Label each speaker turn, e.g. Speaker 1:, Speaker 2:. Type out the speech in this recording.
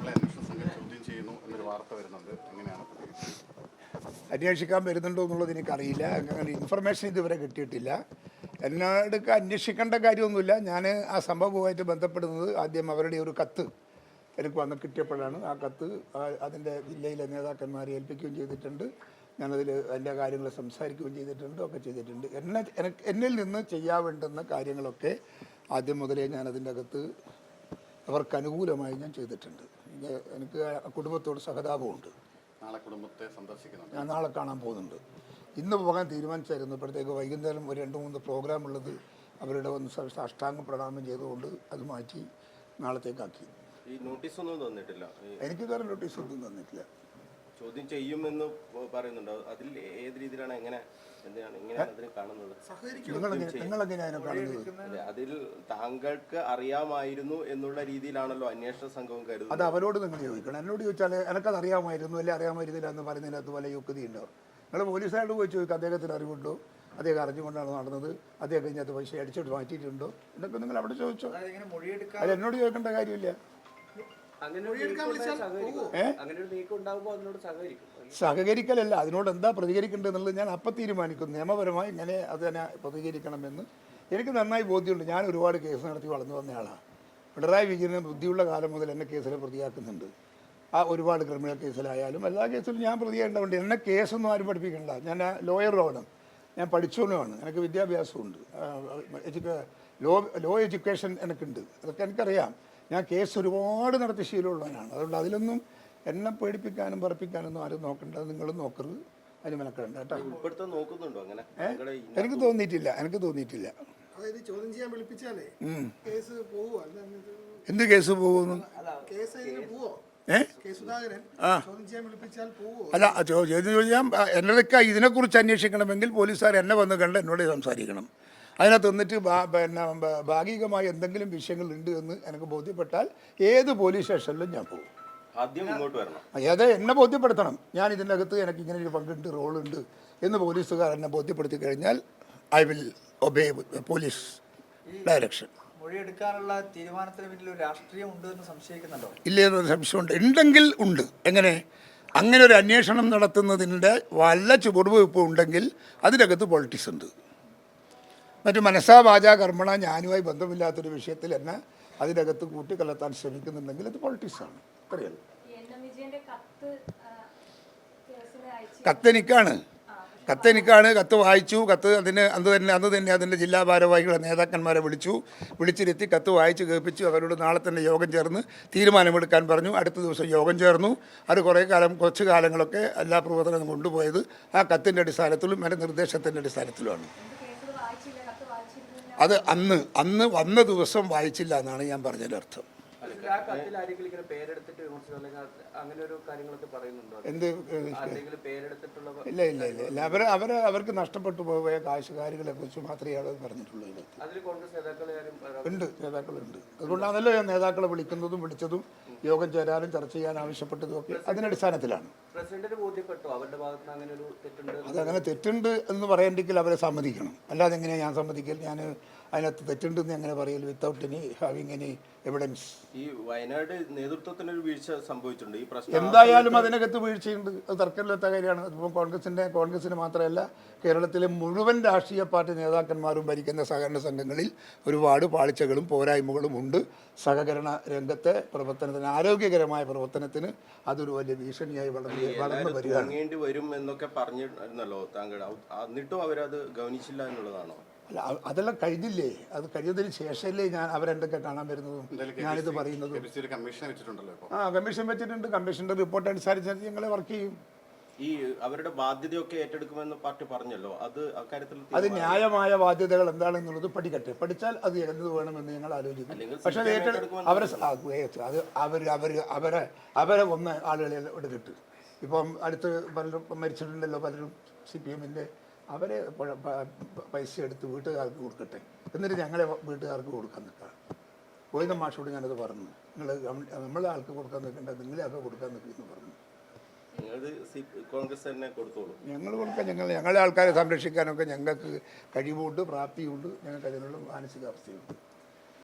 Speaker 1: ചോദ്യം ചെയ്യുന്നു എന്നൊരു വാർത്ത എങ്ങനെയാണ്?
Speaker 2: അന്വേഷിക്കാൻ വരുന്നുണ്ടോ എന്നുള്ളത് എനിക്കറിയില്ല. അങ്ങനെ ഇൻഫർമേഷൻ ഇതുവരെ കിട്ടിയിട്ടില്ല. എന്നോട് അന്വേഷിക്കേണ്ട കാര്യമൊന്നുമില്ല. ഞാൻ ആ സംഭവവുമായിട്ട് ബന്ധപ്പെടുന്നത് ആദ്യം അവരുടെ ഒരു കത്ത് എനിക്ക് വന്ന് കിട്ടിയപ്പോഴാണ്. ആ കത്ത് അതിന്റെ ജില്ലയിലെ നേതാക്കന്മാരെ ഏൽപ്പിക്കുകയും ചെയ്തിട്ടുണ്ട്. ഞാനതിൽ എന്റെ കാര്യങ്ങൾ സംസാരിക്കുകയും ചെയ്തിട്ടുണ്ട് ഒക്കെ ചെയ്തിട്ടുണ്ട്. എന്നെ എന്നിൽ നിന്ന് ചെയ്യാവേണ്ടുന്ന കാര്യങ്ങളൊക്കെ ആദ്യം മുതലേ ഞാൻ അതിന്റെ അകത്ത് അവർക്ക് അനുകൂലമായി ഞാൻ ചെയ്തിട്ടുണ്ട്. എനിക്ക് കുടുംബത്തോട് സഹതാപമുണ്ട്.
Speaker 1: നാളെ കുടുംബത്തെ സന്ദർശിക്കുന്നുണ്ട്.
Speaker 2: ഞാൻ നാളെ കാണാൻ പോകുന്നുണ്ട്. ഇന്ന് പോകാൻ തീരുമാനിച്ചായിരുന്നു. ഇപ്പോഴത്തേക്ക് വൈകുന്നേരം ഒരു രണ്ട് മൂന്ന് പ്രോഗ്രാം ഉള്ളത് അവരുടെ ഒന്ന് അഷ്ടാംഗ സാഷ്ടാംഗ പ്രണാമം ചെയ്തുകൊണ്ട് അത് മാറ്റി നാളത്തേക്കാക്കി.
Speaker 3: ഈ നോട്ടീസ് ഒന്നും തന്നിട്ടില്ല.
Speaker 2: എനിക്ക് കാരണം നോട്ടീസ് ഒന്നും തന്നിട്ടില്ല.
Speaker 3: ചോദ്യം ചെയ്യുമെന്ന് പറയുന്നുണ്ട്. അതിൽ ഏത് രീതിയിലാണ് എങ്ങനെ എന്താണ് ഇങ്ങനെയാണ് അതിനെ കാണുന്നത്? അതിൽ താങ്കൾക്ക് അറിയാമായിരുന്നു എന്നുള്ള രീതിയിലാണല്ലോ അന്വേഷണ സംഘവും കരുതുന്നത്.
Speaker 2: അത് അവരോട് നിങ്ങൾ ചോദിക്കണം. എന്നോട് ചോദിച്ചാൽ എനിക്കത് അറിയാമായിരുന്നു അല്ലെ അറിയാമായിരുന്നില്ല എന്ന് പറയുന്നതിനകത്ത് വല്ല യുക്തി ഉണ്ടോ നിങ്ങൾ പോലീസുകാരോട് പോയി ചോദിക്കുക അദ്ദേഹത്തിന് അറിവുണ്ടോ? അദ്ദേഹം അറിഞ്ഞുകൊണ്ടാണ് നടന്നത്. അദ്ദേഹം ഇതിനകത്ത് പൈസ അടിച്ചിട്ട് മാറ്റിയിട്ടുണ്ടോ? എന്നൊക്കെ നിങ്ങൾ അവിടെ ചോദിച്ചോ. അത് എന്നോട് ചോദിക്കേണ്ട കാര്യമില്ല. സഹകരിക്കലല്ല അതിനോട് എന്താ പ്രതികരിക്കേണ്ടത് എന്നുള്ളത് ഞാൻ അപ്പം തീരുമാനിക്കും നിയമപരമായി ഇങ്ങനെ അത് തന്നെ പ്രതികരിക്കണമെന്ന് എനിക്ക് നന്നായി ബോധ്യമുണ്ട്. ഞാൻ ഒരുപാട് കേസ് നടത്തി വളർന്നു വന്നയാളാണ് പിണറായി വിജയന് ബുദ്ധിയുള്ള കാലം മുതൽ എന്നെ കേസിൽ പ്രതിയാക്കുന്നുണ്ട്. ആ ഒരുപാട് ക്രിമിനൽ കേസിലായാലും എല്ലാ കേസിലും ഞാൻ പ്രതിയാക്കേണ്ടതുണ്ട് എന്നെ കേസൊന്നും ആരും പഠിപ്പിക്കണ്ട. ഞാൻ ലോയറുമാണ് ഞാൻ പഠിച്ചവനുമാണ്. എനിക്ക് വിദ്യാഭ്യാസമുണ്ട്. ലോ ലോ എഡ്യൂക്കേഷൻ എനിക്കുണ്ട്. അതൊക്കെ എനിക്കറിയാം. ഞാൻ കേസ് ഒരുപാട് നടത്തി ശീലമുള്ളവനാണ്. അതുകൊണ്ട് അതിലൊന്നും എന്നെ പേടിപ്പിക്കാനും പറപ്പിക്കാനൊന്നും ആരും നോക്കണ്ട നിങ്ങൾ നോക്കരുത്. അതിന് മെനക്കെടണ്ട കേട്ടോ.
Speaker 3: നോക്കുന്നുണ്ടോ അങ്ങനെ?
Speaker 2: ഏ? എനിക്ക് തോന്നിയിട്ടില്ല എനിക്ക് തോന്നിയിട്ടില്ല.
Speaker 4: അതായത് ചോദ്യം ചെയ്യാൻ വിളിപ്പിച്ചാലേ കേസ് പോവോ? അല്ല
Speaker 2: എന്ത് കേസ് പോകുന്നു? അല്ല ചോദ്യം ചോദിച്ചാൽ എന്നതൊക്കെ ഇതിനെക്കുറിച്ച് അന്വേഷിക്കണമെങ്കിൽ പോലീസുകാർ എന്നെ വന്ന് കണ്ട് എന്നോട് സംസാരിക്കണം. അതിനകത്ത് നിന്നിട്ട് പിന്നെ ഭാഗികമായ എന്തെങ്കിലും വിഷയങ്ങൾ ഉണ്ട് എന്ന് എനിക്ക് ബോധ്യപ്പെട്ടാൽ ഏത് പോലീസ് സ്റ്റേഷനിലും ഞാൻ പോകും.
Speaker 3: ആദ്യം ഇങ്ങോട്ട് വരണം.
Speaker 2: അത് എന്നെ ബോധ്യപ്പെടുത്തണം. ഞാൻ ഇതിനകത്ത് അകത്ത് എനിക്ക് ഇങ്ങനെ ഒരു പങ്കുണ്ട് റോളുണ്ട് എന്ന് പോലീസുകാർ എന്നെ ബോധ്യപ്പെടുത്തി കഴിഞ്ഞാൽ I will obey police direction
Speaker 5: മൊഴിയെടുക്കാനുള്ള തീരുമാനത്തിന് പിന്നിൽ ഒരു രാഷ്ട്രീയം ഉണ്ട് എന്ന് സംശയിക്കുന്നുണ്ടോ?
Speaker 2: ഇല്ലേ എന്നൊരു സംശയമുണ്ട്. ഉണ്ടെങ്കിൽ ഉണ്ട്. എങ്ങനെ? അങ്ങനെ ഒരു അന്വേഷണം നടത്തുന്നതിന്റെ വല്ല ചുവടുവയ്പ് ഉണ്ടെങ്കിൽ അതിനകത്ത് പൊളിറ്റിക്സ് ഉണ്ട്. മറ്റു മനസ്സാ വാചാ കർമ്മണ ഞാനുമായി ബന്ധമില്ലാത്തൊരു വിഷയത്തിൽ എന്നെ അതിനകത്ത് കൂട്ടിക്കലർത്താൻ ശ്രമിക്കുന്നുണ്ടെങ്കിൽ അത് പൊളിറ്റിക്സാണ്. അറിയാലോ കത്തെനിക്കാണ് കത്തെനിക്കാണ് കത്ത് വായിച്ചു. കത്ത് അതിന് അന്ന് തന്നെ അന്ന് തന്നെ അതിന്റെ ജില്ലാ ഭാരവാഹികളെ നേതാക്കന്മാരെ വിളിച്ചു. വിളിച്ചിരുത്തി കത്ത് വായിച്ച് കേൾപ്പിച്ചു. അവരോട് നാളെ തന്നെ യോഗം ചേർന്ന് തീരുമാനമെടുക്കാൻ പറഞ്ഞു. അടുത്ത ദിവസം യോഗം ചേർന്നു. അത് കുറേ കാലം കുറച്ച് കാലങ്ങളൊക്കെ എല്ലാ പ്രവർത്തനവും കൊണ്ടുപോയത് ആ കത്തിന്റെ അടിസ്ഥാനത്തിലും എന്റെ നിർദ്ദേശത്തിന്റെ അടിസ്ഥാനത്തിലുമാണ്
Speaker 6: എന്ത് കേസ് വായിച്ചില്ല കത്ത് വായിച്ചിരുന്നില്ല
Speaker 2: അത് അന്ന് അന്ന് വന്ന ദിവസം വായിച്ചില്ല എന്നാണ് ഞാൻ പറഞ്ഞതിന്റെ അർത്ഥം.
Speaker 7: ആ കത്തിൽ ആരെങ്കിലും ഇങ്ങനെ പേരെടുത്തിട്ട് വിമർശിച്ചു? അല്ലെങ്കിൽ അത് അങ്ങനെ ഒരു കാര്യങ്ങളൊക്കെ പറയുന്നുണ്ടോ?
Speaker 2: എന്ത് ഏഹ്,
Speaker 7: ആരെങ്കിലും പേരെടുത്തിട്ടുള്ള
Speaker 2: ഇല്ല ഇല്ല ഇല്ല ഇല്ല. അവർ അവർ അവർക്ക് നഷ്ടപ്പെട്ടു പോയ കാശുകാരികളെ കുറിച്ച് മാത്രമേ അത് പറഞ്ഞിട്ടുള്ളൂ
Speaker 7: അതിൽ കോൺഗ്രസ്
Speaker 2: ഉണ്ട് നേതാക്കളുണ്ട്. അതുകൊണ്ടാണല്ലോ ഞാൻ നേതാക്കളെ വിളിക്കുന്നതും വിളിച്ചതും യോഗം ചേരാനും ചർച്ച ചെയ്യാൻ ആവശ്യപ്പെട്ടതും ഒക്കെ അതിനടിസ്ഥാനത്തിലാണ്. അതങ്ങനെ തെറ്റുണ്ട് എന്ന് പറയണ്ടെങ്കിൽ അവരെ സമ്മതിക്കണം. അല്ലാതെ എങ്ങനെയാണ് ഞാൻ സമ്മതിക്കൽ? ഞാൻ അതിനകത്ത് തെറ്റുണ്ടെന്ന് അങ്ങനെ പറയൽ without any having any evidence
Speaker 3: ഈ വയനാട് നേതൃത്വത്തിന് ഒരു വീഴ്ച സംഭവിച്ചിട്ടുണ്ട്. ഈ പ്രശ്നം
Speaker 2: എന്തായാലും അതിനകത്ത് വീഴ്ചയുണ്ട്. അത് തർക്കമില്ലാത്ത കാര്യമാണ്. അതിപ്പോൾ കോൺഗ്രസിന്റെ കോൺഗ്രസിന് മാത്രമല്ല കേരളത്തിലെ മുഴുവൻ രാഷ്ട്രീയ പാർട്ടി നേതാക്കന്മാരും ഭരിക്കുന്ന സഹകരണ സംഘങ്ങളിൽ ഒരുപാട് പാളിച്ചകളും പോരായ്മകളും ഉണ്ട്. സഹകരണ രംഗത്തെ പ്രവർത്തനത്തിന് ആരോഗ്യകരമായ പ്രവർത്തനത്തിന് അതൊരു വലിയ ഭീഷണിയായി വളർന്നു വളർന്നു വരികയാണ്.
Speaker 3: വരും എന്നൊക്കെ പറഞ്ഞിരുന്നല്ലോ താങ്കൾ. എന്നിട്ടും അവരത് ഗവനിച്ചില്ല എന്നുള്ളതാണോ?
Speaker 2: അതെല്ലാം കഴിഞ്ഞില്ലേ? അത് കഴിഞ്ഞതിന് ശേഷമല്ലേ ഞാൻ അവരെന്തൊക്കെ കാണാൻ വരുന്നതും ഞാനിത് പറയുന്നതും. ആ കമ്മീഷൻ വെച്ചിട്ടുണ്ട്. കമ്മീഷന്റെ റിപ്പോർട്ട് അനുസരിച്ച് ഞങ്ങൾ വർക്ക് ചെയ്യും.
Speaker 3: ഈ അവരുടെ ബാധ്യതയൊക്കെ ഏറ്റെടുക്കുമെന്ന് പാർട്ടി പറഞ്ഞല്ലോ. അത് അക്കാര്യത്തിൽ
Speaker 2: അത് ന്യായമായ ബാധ്യതകൾ എന്താണെന്നുള്ളത് പഠിക്കട്ടെ. പഠിച്ചാൽ അത് എന്ത് വേണമെന്ന് ഞങ്ങൾ ആലോചിക്കും പക്ഷെ അത്
Speaker 3: ഏറ്റെടുക്കും
Speaker 2: അവരെ അത് അവർ അവർ അവരെ അവരെ ഒന്ന് ആളുകളെ എടുത്തിട്ട് ഇപ്പം അടുത്ത് പലരും മരിച്ചിട്ടുണ്ടല്ലോ. പലരും സി പി എമ്മിന്റെ അവരെ പൈസ എടുത്ത് വീട്ടുകാർക്ക് കൊടുക്കട്ടെ. എന്നിട്ട് ഞങ്ങളെ വീട്ടുകാർക്ക് കൊടുക്കാൻ നിൽക്കാം ഗോവിന്ദ മാഷോട് ഞാനത് പറഞ്ഞു. നിങ്ങൾ നമ്മളെ ആൾക്ക് കൊടുക്കാൻ നിൽക്കണ്ട നിങ്ങളെ ആൾക്ക് കൊടുക്കാൻ നിൽക്കുന്നു പറഞ്ഞു.
Speaker 3: കോൺഗ്രസ് തന്നെ കൊടുത്തോളൂ.
Speaker 2: ഞങ്ങൾ കൊടുക്കാൻ ഞങ്ങൾ ഞങ്ങളെ ആൾക്കാരെ സംരക്ഷിക്കാനൊക്കെ ഞങ്ങൾക്ക് കഴിവുണ്ട് പ്രാപ്തിയുണ്ട് ഞങ്ങൾക്ക് അതിനുള്ള മാനസികാവസ്ഥയുണ്ട്.